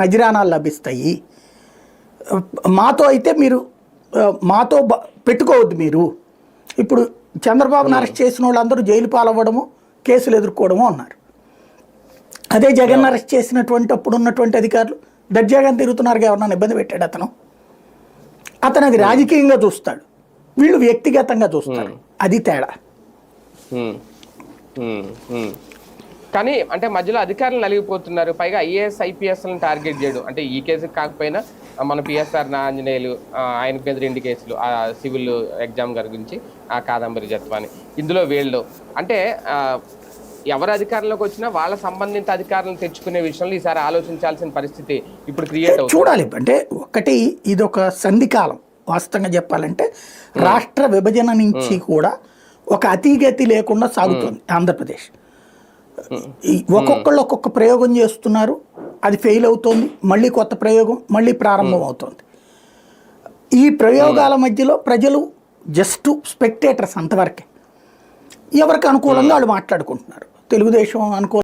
నజరానాలు లభిస్తాయి. మాతో అయితే మీరు మాతో పెట్టుకోవద్దు మీరు. ఇప్పుడు చంద్రబాబును అరెస్ట్ చేసిన వాళ్ళందరూ జైలు పాలవ్వడము కేసులు ఎదుర్కోవడము అన్నారు. అదే జగన్ అరెస్ట్ చేసినటువంటి అప్పుడు ఉన్నటువంటి అధికారులు దర్జాగా తిరుగుతున్నారు ఎవరన్నా ఇబ్బంది పెట్టాడు అతను? అతను అది రాజకీయంగా చూస్తాడు. వీళ్ళు వ్యక్తిగతంగా చూస్తారు. అది తేడా. కానీ అంటే మధ్యలో అధికారులు నలిగిపోతున్నారు. పైగా ఐఏఎస్ ఐపీఎస్లను టార్గెట్ చేయడం. అంటే ఈ కేసు కాకపోయినా మన పిఎస్ఆర్ ఆంజనేయులు ఆ, ఆయన మీద రెండు కేసులు ఆ సివిల్ ఎగ్జామ్ గారి గురించి ఆ కాదంబరి జత్వాని. ఇందులో వీళ్ళు. అంటే ఎవరు అధికారంలోకి వచ్చినా వాళ్ళ సంబంధిత అధికారులను తెచ్చుకునే విషయంలో ఈసారి ఆలోచించాల్సిన పరిస్థితి ఇప్పుడు క్రియేట్ అవుతుంది. చూడాలి. అంటే ఒకటి ఇది ఒక సంధికాలం వాస్తవంగా చెప్పాలంటే రాష్ట్ర విభజన నుంచి కూడా ఒక అతిగతి లేకుండా సాగుతుంది ఆంధ్రప్రదేశ్. ఒక్కొక్కళ్ళు ఒక్కొక్క ప్రయోగం చేస్తున్నారు. అది ఫెయిల్ అవుతోంది. మళ్ళీ కొత్త ప్రయోగం మళ్ళీ ప్రారంభం అవుతోంది. ఈ ప్రయోగాల మధ్యలో ప్రజలు జస్ట్ స్పెక్టేటర్స్ అంతవరకే. ఎవరికి అనుకూలంగా వాళ్ళు మాట్లాడుకుంటున్నారు. తెలుగుదేశం అనుకూల